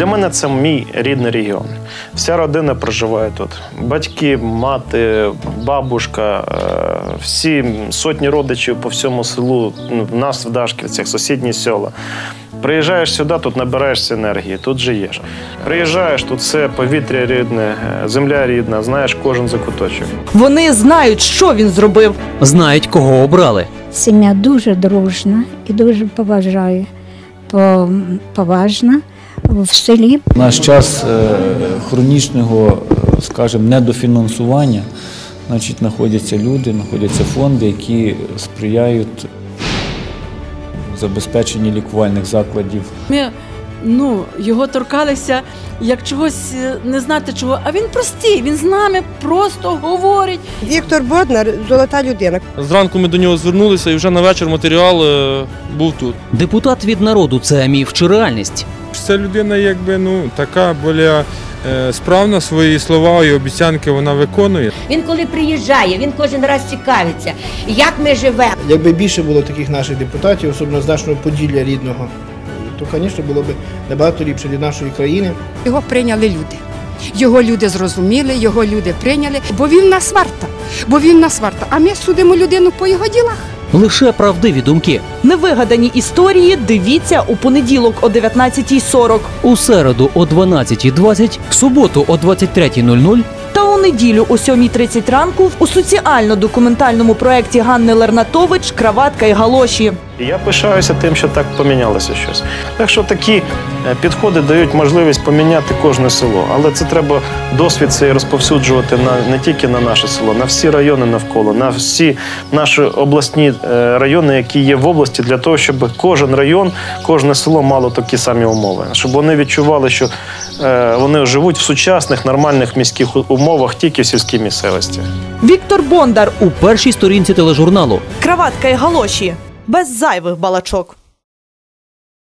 Для мене це мій рідний регіон. Вся родина проживає тут. Батьки, мати, бабушка, е, всі сотні родичів по всьому селу, ну, в нас в Дашківцях, сусідні села. Приїжджаєш сюди, тут набираєшся енергії, тут живеш. Приїжджаєш, тут все повітря рідне, е, земля рідна, знаєш кожен закуточок. Вони знають, що він зробив. Знають, кого обрали. Сім'я дуже дружна і дуже поважає, поважна в селі. Наш час е, хронічного, е, скажімо, недофінансування, значить, знаходяться люди, знаходяться фонди, які сприяють забезпеченню лікувальних закладів. Ми ну, його торкалися як чогось е, не знати чого. А він простий, він з нами просто говорить. Віктор Боднар золота людина. Зранку ми до нього звернулися і вже на вечір матеріал е, був тут. Депутат від народу це міф чи реальність. Ця людина якби ну така більш справна свої слова і обіцянки вона виконує. Він коли приїжджає, він кожен раз цікавиться, як ми живемо. Якби більше було таких наших депутатів, особливо з нашого Поділля рідного, то, звісно, було б набагато ліпше для нашої країни. Його прийняли люди. Його люди зрозуміли, його люди прийняли, бо він нас варта. Бо він нас варта. А ми судимо людину по його ділах. Лише правдиві думки. Невигадані історії дивіться у понеділок о 19.40 У середу о 12.20, в суботу о 23.00 та у неділю о 7.30 ранку у соціально-документальному проєкті Ганни Лернатович Краватка і галоші. І я пишаюся тим, що так помінялося щось. Так що такі е, підходи дають можливість поміняти кожне село. Але це треба досвід цей розповсюджувати на не тільки на наше село, на всі райони навколо, на всі наші обласні е, райони, які є в області, для того, щоб кожен район, кожне село мало такі самі умови, щоб вони відчували, що е, вони живуть в сучасних нормальних міських умовах тільки в сільській місцевості. Віктор Бондар у першій сторінці тележурналу. Краватка і галоші без зайвих балачок.